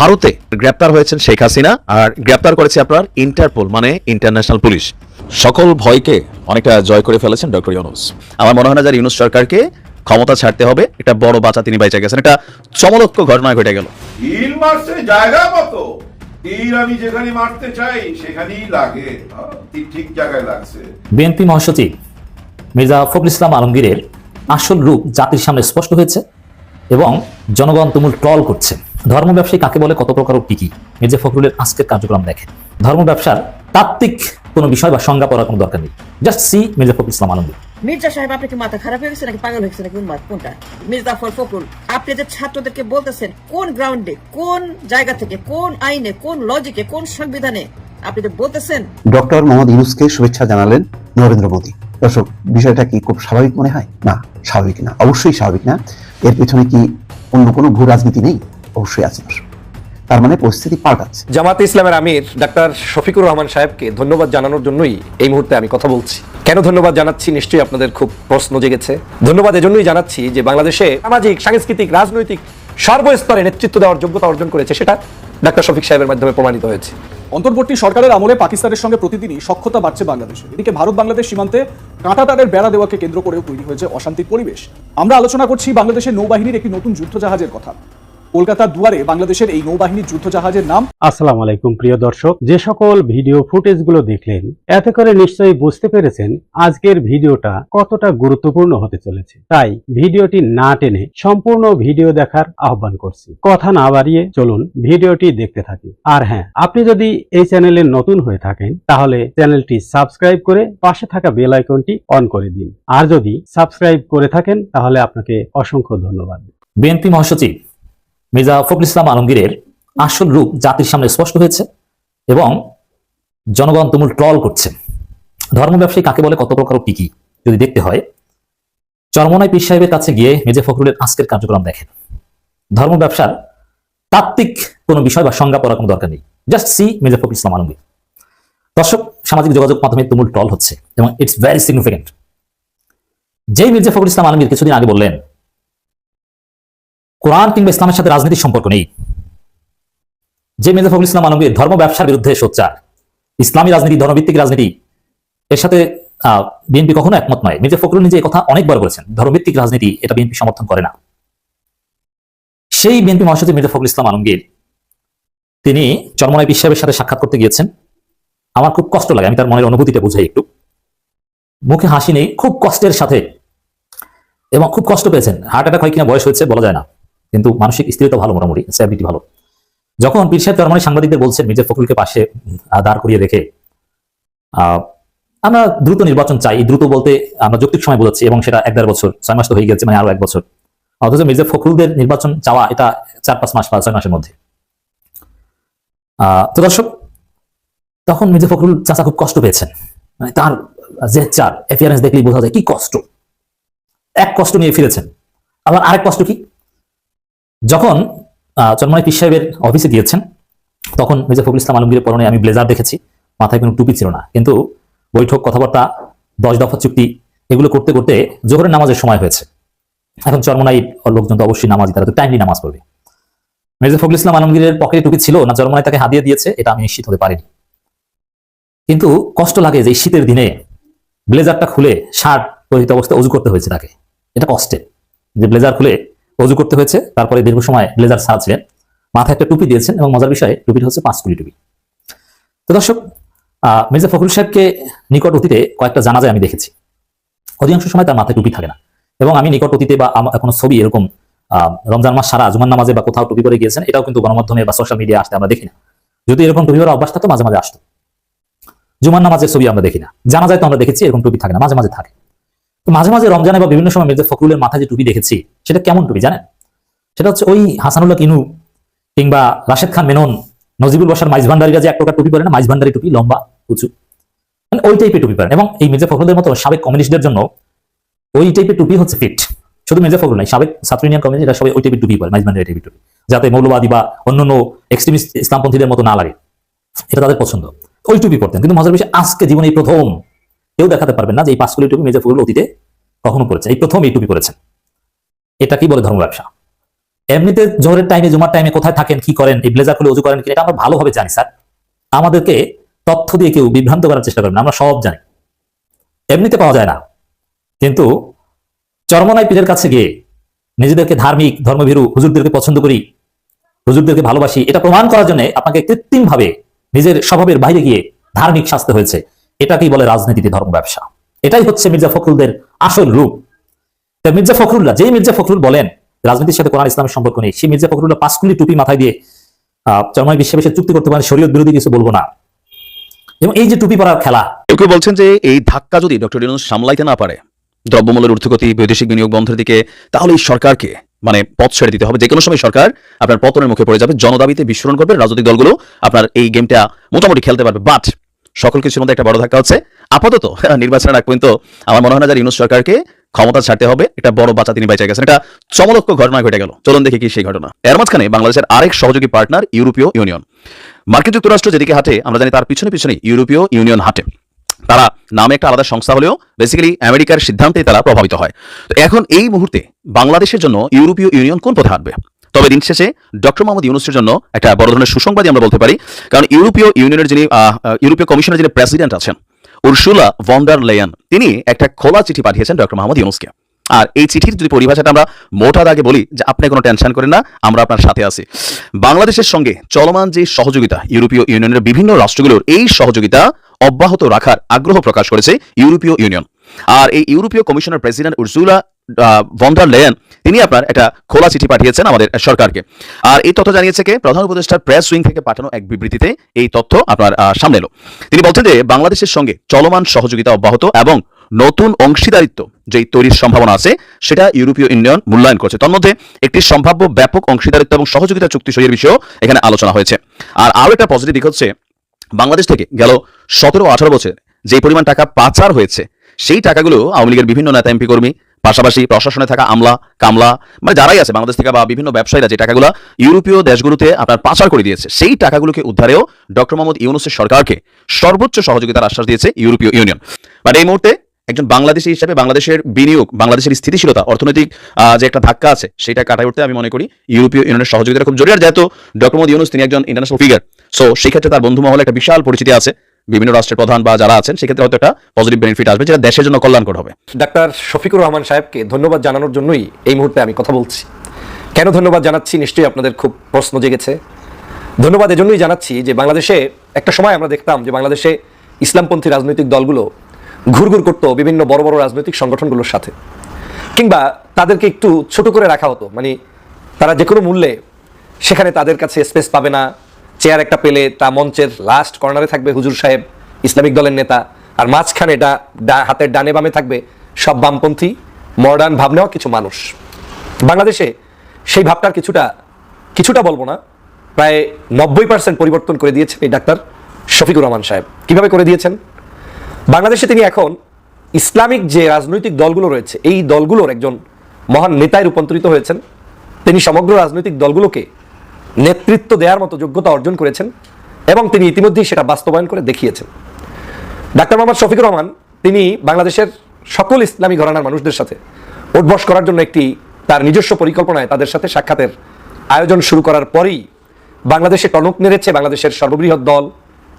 ভারতে গ্রেপ্তার হয়েছেন শেখ হাসিনা আর গ্রেপ্তার করেছে আপনার ইন্টারপোল মানে ইন্টারন্যাশনাল পুলিশ। সকল ভয়কে অনেকটা জয় করে ফেলেছেন ডক্টর ইউনুস। আমার মনে হয় না যে ইউনুস সরকারকে ক্ষমতা ছাড়তে হবে একটা বড় বাঁচা তিনি বাইচে গেছেন। এটা চমলক্ষ ঘটনা ঘটে গেল। তীর মারছে জায়গা মতো। আমি যেখানে মারতে চাই সেখানেই লাগে। ঠিক জায়গায় লাগছে। বিএনপি মহাসচিব মির্জা ফখরুল ইসলাম আলমগীরের আসল রূপ জাতির সামনে স্পষ্ট হয়েছে এবং জনগণ তুমুল ট্রল করছে। ধর্ম ব্যবসায়ী কাকে বলে কত প্রকার ও কি কি? মির্জা ফখরুলের আজকের কার্যক্রম দেখেন। ধর্ম ব্যবসার তাত্ত্বিক কোনো বিষয় বা সংজ্ঞা পড়ার কোনো দরকার নেই। Just see Mirza Fakhrul Islam Alamgir. Mirza সাহেব আপনি কি মাথা খারাপ হয়ে গেছে নাকি পাগল হয়ে গেছে নাকি উন্মাদ কোনটা? মির্জা ফর ফখরুল আপনি যে ছাত্রদেরকে বলতেছেন কোন গ্রাউন্ডে কোন জায়গা থেকে কোন আইনে কোন লজিকে কোন সংবিধানে আপনি যে বলতেছেন? ডক্টর মোহাম্মদ ইউনুসকে শুভেচ্ছা জানালেন নরেন্দ্র মোদী। দর্শক বিষয়টা কি খুব স্বাভাবিক মনে হয়? না স্বাভাবিক না অবশ্যই স্বাভাবিক না। এর পেছনে কি অন্য কোনো ভূ রাজনীতি নেই? অবশ্যই আছে। তার মানে পরিস্থিতি পাল্টাচ্ছে। জামাতে ইসলামের আমির ডাক্তার শফিকুর রহমান সাহেবকে ধন্যবাদ জানানোর জন্যই এই মুহূর্তে আমি কথা বলছি। কেন ধন্যবাদ জানাচ্ছি? নিশ্চয়ই আপনাদের খুব প্রশ্ন জেগেছে। ধন্যবাদ এজন্যই জানাচ্ছি যে বাংলাদেশে সামাজিক সাংস্কৃতিক রাজনৈতিক সর্বস্তরে নেতৃত্ব দেওয়ার যোগ্যতা অর্জন করেছে সেটা ডাক্তার শফিক সাহেবের মাধ্যমে প্রমাণিত হয়েছে। অন্তর্বর্তী সরকারের আমলে পাকিস্তানের সঙ্গে প্রতিদিনই সক্ষতা বাড়ছে বাংলাদেশে। এদিকে ভারত বাংলাদেশ সীমান্তে কাঁটাতারের বেড়া দেওয়াকে কেন্দ্র করেও তৈরি হয়েছে অশান্তির পরিবেশ। আমরা আলোচনা করছি বাংলাদেশের নৌবাহিনীর একটি নতুন যুদ্ধজাহাজের কথা। কলকাতার দুয়ারে বাংলাদেশের এই নৌবাহিনীর যুদ্ধজাহাজের নাম আসসালামু আলাইকুম প্রিয় দর্শক। যে সকল ভিডিও ফুটেজগুলো দেখলেন এতে করে নিশ্চয়ই বুঝতে পেরেছেন আজকের ভিডিওটা কতটা গুরুত্বপূর্ণ হতে চলেছে। তাই ভিডিওটি না টেনে সম্পূর্ণ ভিডিও দেখার আহ্বান করছি। কথা না বাড়িয়ে চলুন ভিডিওটি দেখতে থাকি। আর হ্যাঁ আপনি যদি এই চ্যানেলে নতুন হয়ে থাকেন তাহলে চ্যানেলটি সাবস্ক্রাইব করে পাশে থাকা বেল আইকনটি অন করে দিন। আর যদি সাবস্ক্রাইব করে থাকেন তাহলে আপনাকে অসংখ্য ধন্যবাদ। বিএনপি মহাসচিব মির্জা ফখরুল ইসলাম আলমগীরের আসল রূপ জাতির সামনে স্পষ্ট হয়েছে এবং জনগণ তুমুল ট্রল করছে। ধর্ম ব্যবসায়ী কাকে বলে, কত প্রকার কি কি, যদি দেখতে হয় চরমনাই পীর সাহেবের কাছে গিয়ে মির্জা ফখরুলের আজকের কার্যক্রম দেখেন। ধর্ম ব্যবসার তাত্ত্বিক কোনো বিষয় বা সংজ্ঞা পড়ার কোনো দরকার নেই। Just see Mirza Fakhrul Islam Alamgir. দর্শক, সামাজিক যোগাযোগ মাধ্যমে তুমুল ট্রল হচ্ছে এবং ইটস ভেরি সিগনিফিকেন্ট যেই মির্জা ফখরুল ইসলাম আলমগীর কিছুদিন আগে বললেন কোরআন কিংবা ইসলামের সাথে রাজনীতির সম্পর্ক নেই। যে মির্জা ফখরুল ইসলাম আলমগীর ধর্ম ব্যবসার বিরুদ্ধে সোচ্চার, ইসলামী রাজনীতি, ধর্মভিত্তিক রাজনীতি, এর সাথে বিএনপি কখনো একমত নয়। মির্জা ফখরুল নিজে কথা অনেকবার বলেছেন, ধর্মভিত্তিক রাজনীতি এটা বিএনপি সমর্থন করে না। সেই বিএনপি মহাসচিব মির্জা ফখরুল ইসলাম আলমগীর, তিনি চরমনাই পীর সাহেবের সাথে সাক্ষাৎ করতে গিয়েছেন। আমার খুব কষ্ট লাগে, আমি তার মনের অনুভূতিটা বুঝাই একটু। মুখে হাসি নেই, খুব কষ্টের সাথে, এবং খুব কষ্ট পেয়েছেন। হার্ট অ্যাটাক হয় কিনা বয়স হয়েছে, বলা যায় না। কিন্তু মানসিক স্থিরতা ভালো মোটামুটি স্ট্যাবিলিটি ভালো। যখন পীর সাহেব চরমানি সাংবাদিকদের বলছেন, মির্জা ফখরুলকে পাশে দাঁড় করিয়ে রেখে আমরা দ্রুত নির্বাচন চাই দ্রুত বলতে আমরা যৌক্তিক সময় বোঝাচ্ছি এবং সেটা এক দেড় বছর, ছয় মাস তো হয়ে গেছে মানে আরও এক বছর। অথচ মির্জা ফখরুলদের নির্বাচন চাওয়া, এটা চার পাঁচ মাস বা ছয় মাসের মধ্যে। তো দর্শক, তখন মির্জা ফখরুল চাচা খুব কষ্ট পেয়েছেন। মানে তার যে চার অ্যাপিয়ারেন্স দেখলেই বোঝা যায় কি কষ্ট। এক কষ্ট নিয়ে ফিরেছেন। আবার আরেক কষ্ট কি? যখন চন্ময় পীর সাহেবের অফিসে গিয়েছেন, তখন মির্জা ফখরুল ইসলাম আলমগীরের পরনে আমি ব্লেজার দেখেছি, মাথায় কোনো টুপি ছিল না। কিন্তু বৈঠক, কথাবার্তা, দশ দফা চুক্তি, এগুলো করতে করতে জোহরের নামাজের সময় হয়েছে। এখন চরমনাই লোকজন তো অবশ্যই নামাজি, তারা তো টাইমলি নামাজ পড়বে। মির্জা ফখরুল ইসলাম আলমগীরের পকেটে টুপি ছিল না চরমনাই তাকে হাদিয়ে দিয়েছে, এটা আমি নিশ্চিত হতে পারিনি। কিন্তু কষ্ট লাগে যে শীতের দিনে ব্লেজারটা খুলে শার্ট পরিহিত অবস্থায় অজু করতে হয়েছে তাকে। এটা কষ্টের। যে ব্লেজার খুলে অজু করতে হয়েছে। তারপরে দীর্ঘ সময় ব্লেজার সাজলেন মাথায় একটা টুপি দিয়েছেন এবং মজার বিষয়ে, টুপিটা হচ্ছে পাঁচ কুড়ি টুপি। তো দর্শক মির্জা ফখরুল সাহেবকে নিকট অতীতে কয়েকটা জানাজায় আমি দেখেছি। অধিকাংশ সময় তার মাথায় টুপি থাকে না। এবং আমি নিকট অতীতে বা কোনো ছবি এরকম রমজান মাস সারা জুমান নামাজে বা কোথাও টুপি পরে গিয়েছেন, এটাও কিন্তু গণমাধ্যমে বা সোশ্যাল মিডিয়া আসতে আমরা দেখি না। যদি এরকম টুপি পরা অভ্যাস থাকতো, মাঝে মাঝে আসতো। জুমান নামাজের ছবি আমরা দেখি না। জানা যায় তো আমরা দেখেছি এরকম টুপি থাকে না, মাঝে মাঝে থাকে। মাঝে মাঝে রমজানে বা বিভিন্ন সময় মির্জা ফখরুলের মাথায় যে টুপি দেখেছি, সেটা কেমন টুপি জানেন? সেটা হচ্ছে ওই হাসানুল্লাহ কিনু কিংবা রাশেদ খান মেনন, নজিবুল বসার মাইজ ভান্ডারিরা যে এক প্রকার টুপি পরে না, মাইজ ভান্ডারি টুপি, লম্বা, উঁচু। মানে ওই টাইপের টুপি পরেন এবং এই মির্জা ফখরুলের মতো সাবেক কমিউনিস্টদের জন্য ওই টাইপের টুপি হচ্ছে ফিট শুধু মির্জা ফখরুল নাই, সাবেক ছাত্র ইউনিয়ন কমিউনিস্ট এরা সবাই ওই টাইপের টুপি পরে, মাইজ ভান্ডারি টুপি। যাতে মৌলবাদী বা অন্যান্য এক্সট্রিমিস্ট ইসলামপন্থীদের মতো না লাগে। এটা তাদের পছন্দ। ওই টুপি পরতেন। কিন্তু মজার বিষয়, আজকে জীবনে প্রথম কেউ দেখাতে পারবেন না যে এই পাঁচকুলি টুপি মির্জা ফখরুল অতীতে কখনো পড়েছে। এই প্রথম এই টুপি পরেছেন এটা কি বলে ধর্ম ব্যবসা? এমনিতে জোহরের টাইমে জুমার টাইমে কোথায় থাকেন, কি করেন, এই ব্লেজার খুলে উজু করেন কি এটা আমরা ভালোভাবে জানি, স্যার। আমাদেরকে তথ্য দিয়ে কেউ বিভ্রান্ত করার চেষ্টা করেন আমরা সব জানি। এমনিতে পাওয়া যায় না। কিন্তু চরমনাই পীরের কাছে গিয়ে নিজেদেরকে ধার্মিক, ধর্মভীরু হুজুরদেরকে পছন্দ করি, হুজুরদেরকে ভালোবাসি, এটা প্রমাণ করার জন্য আপনাকে কৃত্রিম ভাবে নিজের স্বভাবের বাইরে গিয়ে ধার্মিক শাস্তে হয়েছে। এটাকেই বলে রাজনীতিতে ধর্ম ব্যবসা। এটাই হচ্ছে মির্জা ফখরুলদের আসল রূপ। মির্জা ফখরুল্লাহ, যেই মির্জা ফখরুল বলেন, রাজনীতির সাথে কোরআন, ইসলামের সম্পর্ক নেই, সেই মির্জা ফখরুল্লাহ পাঁচকুলি টুপি মাথায় দিয়ে চরমায় বিশ্বে চুক্তি করতে পারেন, শরীয়ত বিরোধী কিছু বলব না। এবং এই যে টুপি পরার খেলা, কেউ কেউ বলছেন যে এই ধাক্কা যদি ডক্টর ইউনুস সামলাইতে না পারে, দ্রব্যমূল্যের ঊর্ধ্বগতি, বৈদেশিক বিনিয়োগ বন্ধের দিকে, তাহলে এই সরকারকে মানে পথ ছেড়ে দিতে হবে। যে কোনো সময় সরকার আপনার পতনের মুখে পড়ে যাবে, জনদাবিতে বিস্ফোরণ করবে, রাজনৈতিক দলগুলো আপনার এই গেমটা মোটামুটি খেলতে পারবে। বাট সকল কিছুর মধ্যে একটা বড় ধাক্কা হচ্ছে। আপাতত, নির্বাচনের আগ পর্যন্ত আমার মনে হয় না যে ইউনুস সরকারকে ক্ষমতা ছাড়তে হবে, এটা বড় বাচ্চা তিনি বেঁচে গেছেন। এটা চমলক্ষ ঘটনা ঘটে গেল। চলুন দেখি কি সেই ঘটনা। এর মাঝখানে বাংলাদেশের আরেক সহযোগী পার্টনার ইউরোপীয় ইউনিয়ন। মার্কিন যুক্তরাষ্ট্র যেদিকে হাঁটে, আমরা জানি তার পিছনে পিছনে ইউরোপীয় ইউনিয়ন হাঁটে। তারা নামে একটা আলাদা সংস্থা হলেও বেসিক্যালি আমেরিকার সিদ্ধান্তে তারা প্রভাবিত হয়। তো এখন এই মুহূর্তে বাংলাদেশের জন্য ইউরোপীয় ইউনিয়ন কোন পথে হাঁটবে? তবে দিন শেষে ডক্টর মোহাম্মদ ইউনুসের জন্য একটা বড় ধরনের সুসংবাদই আমরা বলতে পারি। কারণ ইউরোপীয় ইউনিয়নের যিনি ইউরোপীয় কমিশনের যিনি প্রেসিডেন্ট আছেন, উর্সুলা ভন্ডার লেয়ান, তিনি একটা খোলা চিঠি পাঠিয়েছেন ডক্টর মোহাম্মদ ইউনুসকে। আর এই চিঠির যদি পরিভাষাটা আমরা মোটা দাগে বলি যে আপনি কোনো টেনশন করেন না, আমরা আপনার সাথে আছি। বাংলাদেশের সঙ্গে চলমান যে সহযোগিতা ইউরোপীয় ইউনিয়নের বিভিন্ন রাষ্ট্রগুলোর, এই সহযোগিতা অব্যাহত রাখার আগ্রহ প্রকাশ করেছে ইউরোপীয় ইউনিয়ন। আর এই ইউরোপীয় কমিশনের প্রেসিডেন্ট উর্সুলা ভন্ডার লেয়ান তিনি আপনার একটা খোলা চিঠি পাঠিয়েছেন আমাদের সরকারকে। আর এই তথ্য জানিয়েছে কে? প্রধান উপদেষ্টার প্রেস উইং থেকে পাঠানো এক বিবৃতিতে এই তথ্য আপনার সামনে এলো। তিনি বলছেন যে, বাংলাদেশের সঙ্গে চলমান সহযোগিতা অব্যাহত এবং নতুন অংশীদারিত্ব যেই তৈরির সম্ভাবনা আছে, সেটা ইউরোপীয় ইউনিয়ন মূল্যায়ন করছে। তন্মধ্যে, একটি সম্ভাব্য ব্যাপক অংশীদারিত্ব এবং সহযোগিতা চুক্তি সইয়ের বিষয়েও এখানে আলোচনা হয়েছে। আর আরও একটা পজিটিভ দিক হচ্ছে, বাংলাদেশ থেকে গেল সতেরো আঠারো বছর যে পরিমাণ টাকা পাচার হয়েছে, সেই টাকাগুলো আওয়ামী লীগের বিভিন্ন নেতা, এমপি কর্মী পাশাপাশি প্রশাসনে থাকা আমলা, কামলা মানে যারাই আছে বাংলাদেশ থেকে বা বিভিন্ন ব্যবসায়ীরা যে টাকাগুলো ইউরোপীয় দেশগুলোতে আপনার পাচার করে দিয়েছে, সেই টাকাগুলোকে উদ্ধারেও ডক্টর মোহাম্মদ ইউনুসের সরকারকে সর্বোচ্চ সহযোগিতার আশ্বাস দিয়েছে ইউরোপীয় ইউনিয়ন। বাট এই মুহূর্তে একজন বাংলাদেশি হিসেবে বাংলাদেশের বিনিয়োগ, বাংলাদেশের স্থিতিশীলতা, অর্থনৈতিক যে একটা ধাক্কা আছে, সেটা কাটাই উঠতে আমি মনে করি ইউরোপীয় ইউনিয়নের সহযোগিতা খুব জরুরি। আর যেহেতু ডক্টর মোহাম্মদ ইউনুস তিনি একজন ইন্টারন্যাশনাল ফিগার সো সেই ক্ষেত্রে তার বন্ধু মহলে একটা বিশাল পরিচিতি আছে। বিভিন্ন রাষ্ট্রের প্রধান বা যারা আছেন, সেক্ষেত্রে হয়তো একটা পজিটিভ বেনিফিট আসবে যেটা দেশের জন্য কল্যাণকর হবে। ডাক্তার শফিকুর রহমান সাহেবকে ধন্যবাদ জানানোর জন্যই এই মুহূর্তে আমি কথা বলছি। কেন ধন্যবাদ জানাচ্ছি? নিশ্চয়ই আপনাদের খুব প্রশ্ন জেগেছে। ধন্যবাদ এজন্যই জানাচ্ছি যে বাংলাদেশে একটা সময় আমরা দেখতাম যে বাংলাদেশে ইসলামপন্থী রাজনৈতিক দলগুলো ঘুরঘুর করতো বিভিন্ন বড় বড় রাজনৈতিক সংগঠনগুলোর সাথে। কিংবা তাদেরকে একটু ছোট করে রাখা হতো। মানে তারা যে কোনো মূল্যে সেখানে তাদের কাছে স্পেস পাবে না। চেয়ার একটা পেলে তা মঞ্চের লাস্ট কর্নারে থাকবে হুজুর সাহেব, ইসলামিক দলের নেতা। আর মাঝখানে ডা- হাতের ডানে বামে থাকবে সব বামপন্থী মডার্ন ভাব নেওয়া কিছু মানুষ। বাংলাদেশে সেই ভাবটার কিছুটা কিছুটা বলব না, প্রায় নব্বই পার্সেন্ট পরিবর্তন করে দিয়েছেন এই ডাক্তার শফিকুর রহমান সাহেব। কীভাবে করে দিয়েছেন? বাংলাদেশে তিনি এখন ইসলামিক যে রাজনৈতিক দলগুলো রয়েছে, এই দলগুলোর একজন মহান নেতায় রূপান্তরিত হয়েছেন। তিনি সমগ্র রাজনৈতিক দলগুলোকে নেতৃত্ব দেওয়ার মতো যোগ্যতা অর্জন করেছেন এবং তিনি ইতিমধ্যেই সেটা বাস্তবায়ন করে দেখিয়েছেন। ডাক্তার মোহাম্মদ শফিকুর রহমান, তিনি বাংলাদেশের সকল ইসলামী ঘরানার মানুষদের সাথে উঠবস করার জন্য একটি তার নিজস্ব পরিকল্পনায় তাদের সাথে সাক্ষাতের আয়োজন শুরু করার পরেই বাংলাদেশে টনক নেড়েছে বাংলাদেশের সর্ববৃহৎ দল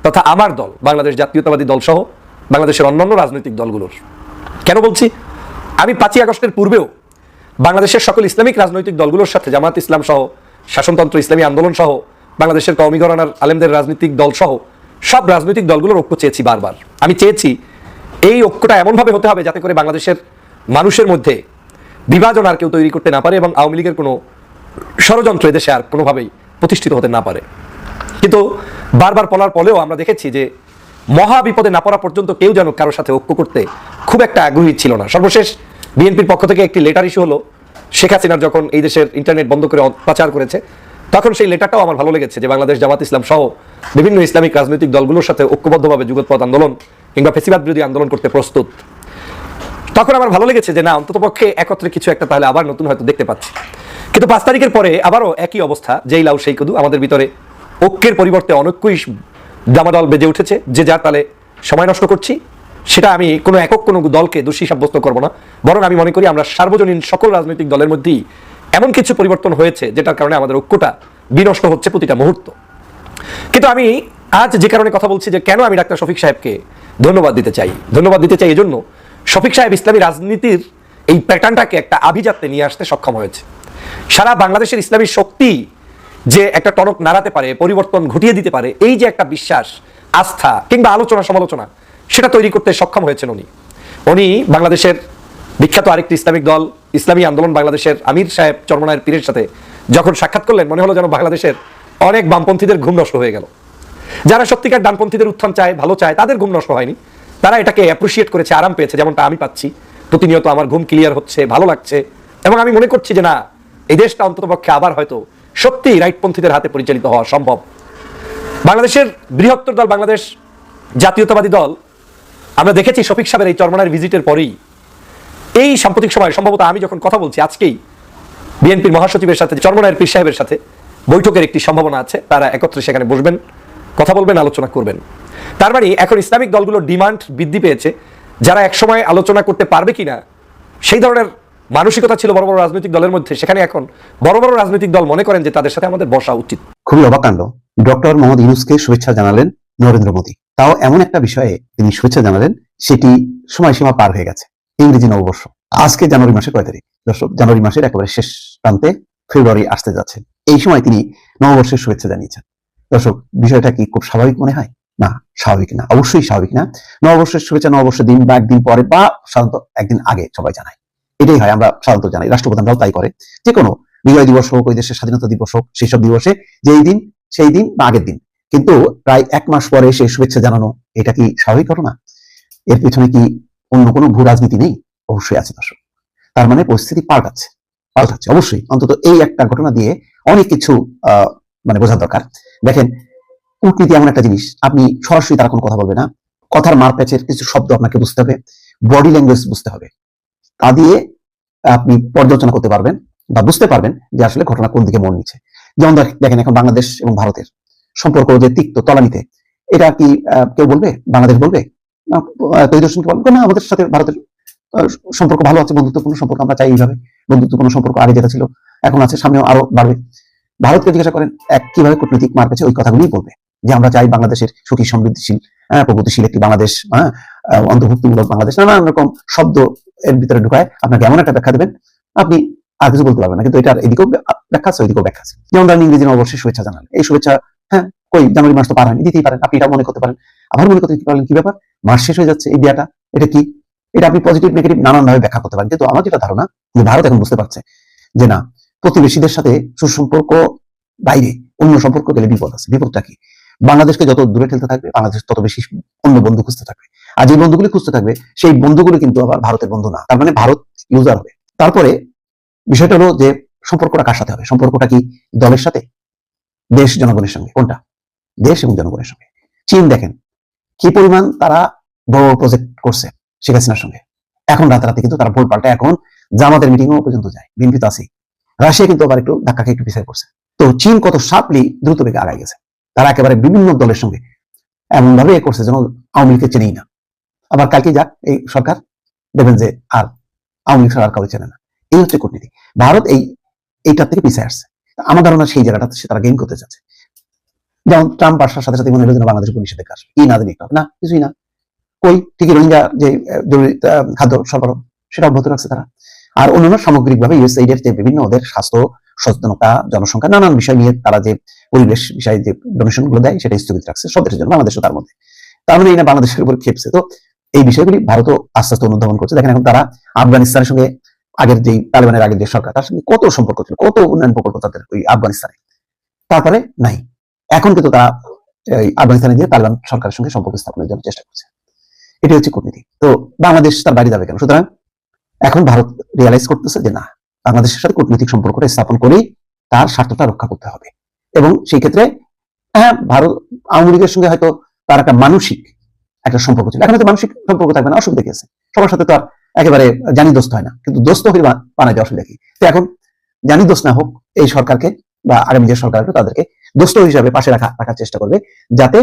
তথা আমার দল, বাংলাদেশ জাতীয়তাবাদী দল সহ বাংলাদেশের অন্যান্য রাজনৈতিক দলগুলোর। কেন বলছি? আমি পাঁচই আগস্টের পূর্বেও বাংলাদেশের সকল ইসলামিক রাজনৈতিক দলগুলোর সাথে জামাত ইসলাম সহ শাসনতন্ত্র, ইসলামী আন্দোলন সহ বাংলাদেশের কওমি ঘরানার আলেমদের রাজনৈতিক দল সহ সব রাজনৈতিক দলগুলোর ঐক্য চেয়েছি বারবার। আমি চেয়েছি এই ঐক্যটা এমনভাবে হতে হবে যাতে করে বাংলাদেশের মানুষের মধ্যে বিভাজন আর কেউ তৈরি করতে না পারে এবং আওয়ামী লীগের কোনো ষড়যন্ত্র এদেশে আর কোনোভাবেই প্রতিষ্ঠিত হতে না পারে। কিন্তু বারবার বলার পরেও আমরা দেখেছি যে মহা বিপদে না পড়া পর্যন্ত কেউ যেন কারোর সাথে ঐক্য করতে খুব একটা আগ্রহী ছিল না। সর্বশেষ বিএনপির পক্ষ থেকে একটি লেটার ইস্যু হলো শেখ হাসিনার যখন এই দেশের ইন্টারনেট বন্ধ করে অত্যাচার করেছে, তখন সেই লেটারটাও আমার ভালো লেগেছে যে বাংলাদেশ, জামাত ইসলাম সহ বিভিন্ন ইসলামিক রাজনৈতিক দলগুলোর সাথে ঐক্যবদ্ধভাবে যুগৎপথ আন্দোলন কিংবা ফেসিবাদ বিরোধী আন্দোলন করতে প্রস্তুত। তখন আমার ভালো লেগেছে যে না, অন্ততপক্ষে একত্রে কিছু একটা তাহলে আবার নতুন হয়তো দেখতে পাচ্ছি। কিন্তু পাঁচ তারিখের পরে আবারও একই অবস্থা, যেই লাউ সেই কদু আমাদের ভিতরে ঐক্যের পরিবর্তে অনৈক্যই দামাদল বেজে উঠেছে, যে যার তালে সময় নষ্ট করছি। সেটা আমি কোনো একক কোনো দলকে দোষী সাব্যস্ত করব না। বরং আমি মনে করি আমরা সার্বজনীন সকল রাজনৈতিক দলের মধ্যেই এমন কিছু পরিবর্তন হয়েছে, যেটার কারণে আমাদের ঐক্যটা বিনষ্ট হচ্ছে প্রতিটা মুহূর্ত। কিন্তু আমি আজ যে কারণে কথা বলছি যে কেন আমি ডাক্তার শফিক সাহেবকে ধন্যবাদ দিতে চাই, ধন্যবাদ দিতে চাই এজন্য শফিক সাহেব ইসলামী রাজনীতির এই প্যাটার্নটাকে একটা আভিজাত্যে নিয়ে আসতে সক্ষম হয়েছে। সারা বাংলাদেশের ইসলামী শক্তি যে একটা টনক নাড়াতে পারে, পরিবর্তন ঘটিয়ে দিতে পারে, এই যে একটা বিশ্বাস, আস্থা কিংবা আলোচনা সমালোচনা সেটা তৈরি করতে সক্ষম হয়েছেন উনি। উনি বাংলাদেশের বিখ্যাত আরেকটি ইসলামিক দল, ইসলামী আন্দোলন বাংলাদেশের আমির সাহেব চরমনায়ের পীরের সাথে যখন সাক্ষাৎ করলেন, মনে হলো যেন বাংলাদেশের অনেক বামপন্থীদের ঘুম নষ্ট হয়ে গেল। যারা সত্যিকার ডানপন্থীদের উত্থান চায়, ভালো চায়, তাদের ঘুম নষ্ট হয়নি। তারা এটাকে অ্যাপ্রিসিয়েট করেছে, আরাম পেয়েছে, যেমনটা আমি পাচ্ছি। প্রতিনিয়ত আমার ঘুম ক্লিয়ার হচ্ছে, ভালো লাগছে। এবং আমি মনে করছি যে না, এই দেশটা অন্ততপক্ষে আবার হয়তো সত্যি রাইটপন্থীদের হাতে পরিচালিত হওয়া সম্ভব। বাংলাদেশের বৃহত্তর দল বাংলাদেশ জাতীয়তাবাদী দল আমরা দেখেছি শফিক সাহেবের এই চরমনার ভিজিটের পরেই। এই সাম্প্রতিক সময় সম্ভবত আমি যখন কথা বলছি আজকেই, বিএনপির মহাসচিবের সাথে, চরমনায়ের পীর সাহেবের সাথে বৈঠকের একটি সম্ভাবনা আছে। তারা একত্রে সেখানে বসবেন, কথা বলবেন, আলোচনা করবেন। তার মানে এখন ইসলামিক দলগুলোর ডিমান্ড বৃদ্ধি পেয়েছে। যারা একসময় আলোচনা করতে পারবে কিনা, সেই ধরনের মানসিকতা ছিল বড় বড় রাজনৈতিক দলের মধ্যে। সেখানে এখন বড় বড় রাজনৈতিক দল মনে করেন যে তাদের সাথে আমাদের বসা উচিত। খুবই অবাকাণ্ড ডক্টর মোহাম্মদ ইউনুসকে শুভেচ্ছা জানালেন নরেন্দ্র মোদী। তাও এমন একটা বিষয়ে তিনি শুভেচ্ছা জানালেন, সেটি সময়সীমা পার হয়ে গেছে, ইংরেজি নববর্ষ। আজকে জানুয়ারি মাসের কয় তারিখ? দর্শক, জানুয়ারি মাসের একেবারে শেষ প্রান্তে ফেব্রুয়ারি আসতে যাচ্ছে। এই সময় তিনি নববর্ষের শুভেচ্ছা জানিয়েছেন। দর্শক, বিষয়টা কি খুব স্বাভাবিক মনে হয়? না, স্বাভাবিক না, অবশ্যই স্বাভাবিক না। নববর্ষের শুভেচ্ছা, নববর্ষের দিন বা একদিন পরে বা সাধারণত একদিন আগে সবাই জানায়। এটাই হয়, আমরা সাধারণত জানাই, রাষ্ট্রপ্রধানরাও তাই করে। যে কোনো বিজয় দিবস হোক, ওই দেশের স্বাধীনতা দিবস হোক, সেই সব দিবসে যেই দিন, সেই দিন বা আগের দিন কিন্তু প্রায় এক মাস পরে সেই শুভেচ্ছা জানানো, এটা কি স্বাভাবিক ঘটনা? এর পেছনে কি অন্য কোনো ভূ রাজনীতি নেই? অবশ্যই আছে দর্শক। তার মানে পরিস্থিতি পাল্টাচ্ছে পাল্টাচ্ছে, অবশ্যই। অন্তত এই একটা ঘটনা দিয়ে অনেক কিছু মানে বোঝার দরকার। দেখেন, কূটনীতি এমন একটা জিনিস, আপনি সরাসরি তারা কোনো কথা বলবে না। কথার মারপ্যাচের কিছু শব্দ আপনাকে বুঝতে হবে, বডি ল্যাঙ্গুয়েজ বুঝতে হবে। তা দিয়ে আপনি পর্যালোচনা করতে পারবেন বা বুঝতে পারবেন যে আসলে ঘটনা কোন দিকে মন নিচ্ছে যেমন দেখ- দেখেন এখন বাংলাদেশ এবং ভারতের। সম্পর্ক যে তিক্ত তলানিতে এটা কি কেউ বলবে? বাংলাদেশ বলবে? পরিদর্শন বলবে না আমাদের সাথে ভারতের সম্পর্ক ভালো আছে বন্ধুত্বপূর্ণ সম্পর্ক আমরা চাই এইভাবে। বন্ধুত্বপূর্ণ সম্পর্ক আগে যেটা ছিল এখন আছে সামনেও আরও বাড়বে। ভারতকে জিজ্ঞাসা করেন এক কীভাবে কূটনৈতিক মার কাছে ওই কথাগুলোই বলবে? যে আমরা চাই বাংলাদেশের সুখী সমৃদ্ধিশীল হ্যাঁ, প্রগতিশীল একটি বাংলাদেশ হ্যাঁ অন্তর্ভুক্তিমূলক বাংলাদেশ নানান রকম শব্দ এর ভিতরে ঢুকায় আপনাকে এমন একটা ব্যাখ্যা দেবেন? আপনি আর কিছু বলতে পারবেন না কিন্তু এটার এদিকেও ব্যাখ্যা আছে ওইদিকেও ব্যাখ্যা আছে। যেমন ইংরেজি নববর্ষের শুভেচ্ছা জানান এই শুভেচ্ছা হ্যাঁ কই, জানুয়ারি মাস তো পার হয়নি, দিতেই পারেন, আপনি এটা মনে করতে পারেন। আবার মনে করতে পারেন, কি ব্যাপার? মাস শেষ হয়ে যাচ্ছে, এই বিয়াটা, এটা কি? এটা আপনি পজিটিভ নেগেটিভ নানান ভাবে ব্যাখ্যা করতে পারেন। কিন্তু আমার যেটা ধারণা, যে ভারত এখন বুঝতে পারছে যে না, প্রতিবেশীদের সাথে সুসম্পর্ক বাইরে, অন্য সম্পর্ক গেলে বিপদ আছে। বিপদটা কি? বাংলাদেশকে যত দূরে ঠেলতে থাকবে, বাংলাদেশ তত বেশি অন্য বন্ধু খুঁজতে থাকবে। আর যে বন্ধুগুলি খুঁজতে থাকবে, সেই বন্ধুগুলি কিন্তু আবার ভারতের বন্ধু না। তার মানে ভারত ইউজার হবে। তারপরে বিষয়টা হলো যে, সম্পর্কটা কার সাথে হবে? সম্পর্কটা কি দলের সাথে? দেশ জনগণের সঙ্গে। কোনটা? দেশ এবং জনগণের সঙ্গে। চীন দেখেন, কি পরিমাণ তারা বড় প্রজেক্ট করছে শেখ হাসিনার সঙ্গে। এখন রাতারাতি কিন্তু তারা ভোট পাল্টা এখন জামাতের মিটিংও পর্যন্ত যায়। বিএনপি তো আছেই। রাশিয়া কিন্তু আবার একটু ধাক্কাকে একটু পিছিয়ে করছে। তো চীন কত সাপলি দ্রুত বেগে আগায় গেছে। তারা একেবারে বিভিন্ন দলের সঙ্গে এমন ভাবে এ করছে যেন আওয়ামী লীগকে চেনেই না। আবার কালকে যাক, এই সরকার দেখবেন যে আর আওয়ামী লীগ আর কাউকে চেনে না। এই হচ্ছে কূটনীতি। ভারত এই, এইটার থেকে পিছিয়ে আসছে। আমার ধারণা সেই জায়গাটা সে তারা গেইন করতে চাচ্ছে। যেমন ট্রাম্প আসার সাথে সাথে মনে হলো যেন বাংলাদেশের উপর নিষেধাজ্ঞা আসবে। কি না একটু না, কিছুই না। কই? ঠিকই রোহিঙ্গা যে জরুরি খাদ্য সরবরাহ সেটা অব্যাহত রাখছে তারা। আর অন্যান্য সামগ্রিকভাবে ইউএসআইড এর যে বিভিন্ন ওদের স্বাস্থ্য, সচেতনতা, জনসংখ্যা, নানান বিষয় নিয়ে তারা যে পরিবেশ বিষয়ে যে ডোনেশনগুলো দেয় সেটা স্থগিত রাখছে। সব দেশের জন্য, বাংলাদেশও তার মধ্যে। তার মানে এই না বাংলাদেশের উপর খেপছে তো এই বিষয়গুলি ভারতও আস্তে আস্তে অনুধাবন করছে। দেখেন এখন তারা আফগানিস্তানের সঙ্গে আগের যেই তালেবানের আগের যে সরকার, তার সঙ্গে কত সম্পর্ক ছিল? কত উন্নয়ন প্রকল্প তাদের ওই আফগানিস্তানে? তারপরে নাই। এখন কিন্তু তারা আফগানিস্তানে দিয়ে তালেবান সরকারের সঙ্গে সম্পর্ক স্থাপনের জন্য চেষ্টা করছে। এটি হচ্ছে কূটনীতি। তো বাংলাদেশ তার বাইরে যাবে কেন? সুতরাং এখন ভারত রিয়ালাইজ করতেছে যে না, বাংলাদেশের সাথে কূটনৈতিক সম্পর্কটা স্থাপন করেই তার স্বার্থটা রক্ষা করতে হবে। এবং সেই ক্ষেত্রে হ্যাঁ ভারত আওয়ামী লীগের সঙ্গে হয়তো তার একটা মানসিক একটা সম্পর্ক ছিল। এখন হয়তো মানসিক সম্পর্ক থাকবে না, অসুবিধা কি আছে? সবার সাথে তো আর একেবারে জানি দোস্ত হয় না। কিন্তু দোস্ত হয়ে বা- বানাইতে অসুবিধা কি? তো এখন জানি দোস্ত না হোক, এই সরকারকে বা আগামী যে সরকার আসবে তাদেরকে দোস্ত হিসাবে পাশে রাখা রাখার চেষ্টা করবে যাতে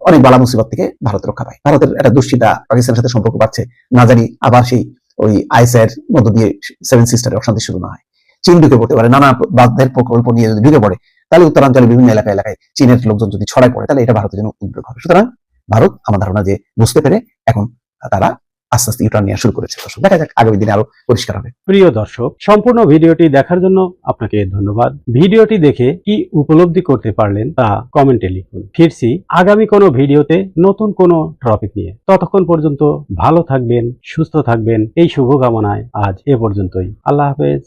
অনেক বালা মুসিবত থেকে ভারত রক্ষা পায়। ভারতের একটা দুশ্চিন্তা পাকিস্তানের সাথে সম্পর্ক বাড়ছে। না জানি আবার সেই ওই আইসের মধ্য দিয়ে সেভেন সিস্টারের অশান্তি শুরু না হয়। চীন ঢুকে পড়তে পারে। নানা বাঁধের প্রকল্প নিয়ে যদি ঢুকে পড়ে, তাহলে উত্তরাঞ্চলে বিভিন্ন এলাকায় এলাকায় চীনের লোকজন যদি ছড়ায় পড়ে, তাহলে এটা ভারতের জন্য উদ্বেগ হবে। সুতরাং ভারত আমার ধারণা যে বুঝতে পেরে এখন তারা আস্তে আস্তে ইউটার্ন নেওয়া শুরু করেছে দর্শক। দেখা যাক আগামী দিনে আরও পরিষ্কার হবে। প্রিয় দর্শক, সম্পূর্ণ ভিডিওটি দেখার জন্য আপনাকে ধন্যবাদ। ভিডিওটি দেখে কি উপলব্ধি করতে পারলেন তা কমেন্টে লিখুন। ফিরছি আগামী কোনো ভিডিওতে নতুন কোনো টপিক নিয়ে। ততক্ষণ পর্যন্ত ভালো থাকবেন, সুস্থ থাকবেন। এই শুভকামনায় আজ এ পর্যন্তই। আল্লাহ হাফেজ।